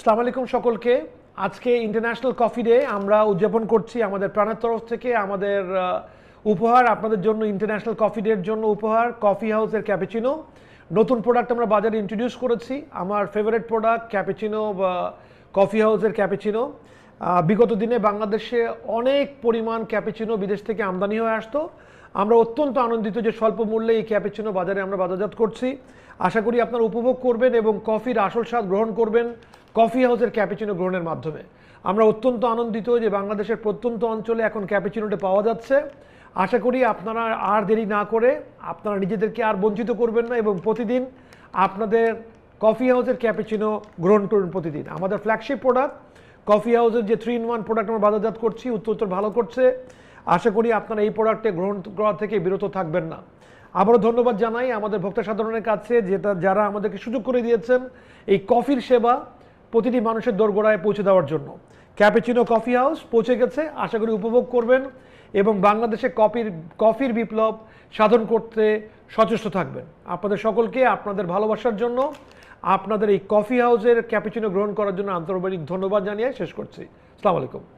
আসসালামু আলাইকুম সকলকে। আজকে ইন্টারন্যাশনাল কফি ডে আমরা উদযাপন করছি আমাদের প্রাণের তরফ থেকে, আমাদের উপহার, আপনাদের জন্য ইন্টারন্যাশনাল কফি ডের জন্য উপহার কফি হাউসের ক্যাপেচিনো নতুন প্রোডাক্ট আমরা বাজারে ইন্ট্রোডিউস করেছি, আমার ফেভারিট প্রোডাক্ট ক্যাপেচিনো বা কফি হাউসের ক্যাপেচিনো বিগত দিনে বাংলাদেশে অনেক পরিমাণ ক্যাপেচিনো বিদেশ থেকে আমদানি হয়ে আসতো। আমরা অত্যন্ত আনন্দিত যে স্বল্প মূল্যে এই ক্যাপেচিনো বাজারে আমরা বাজারজাত করছি। আশা করি আপনারা উপভোগ করবেন এবং কফির আসল স্বাদ গ্রহণ করবেন। কফি হাউসের ক্যাপেচিনো গ্রহণের মাধ্যমে। আমরা অত্যন্ত আনন্দিত যে বাংলাদেশের প্রত্যন্ত অঞ্চলে এখন ক্যাপেচিনোটা পাওয়া যাচ্ছে। আশা করি আপনারা আর দেরি না করে আপনারা নিজেদেরকে আর বঞ্চিত করবেন না এবং প্রতিদিন আপনাদের কফি হাউসের ক্যাপেচিনো গ্রহণ করুন প্রতিদিন। আমাদের ফ্ল্যাগশিপ প্রোডাক্ট কফি হাউসের যে থ্রি ইন ওয়ান প্রোডাক্ট আমরা বাজারজাত করছি উত্তর ভালো করছে। আশা করি আপনারা এই প্রোডাক্টে গ্রহণ করা থেকে বিরত থাকবেন না। আবারও ধন্যবাদ জানাই আমাদের ভক্ত সাধারণের কাছে, যেটা যারা আমাদেরকে সুযোগ করে দিয়েছেন, এই কফির সেবা প্রতিটি মানুষের দোরগোড়ায় পৌঁছে দেওয়ার জন্য। ক্যাপেচিনো কফি হাউস পৌঁছে গেছে, আশা করি উপভোগ করবেন এবং বাংলাদেশে কফির কফির বিপ্লব সাধন করতে সচেষ্ট থাকবেন। আপনাদের সকলকে আপনাদের ভালোবাসার জন্য, আপনাদের এই কফি হাউসের ক্যাপেচিনো গ্রহণ করার জন্য আন্তর্জাতিক ধন্যবাদ জানিয়ে শেষ করছি। আসসালামু আলাইকুম।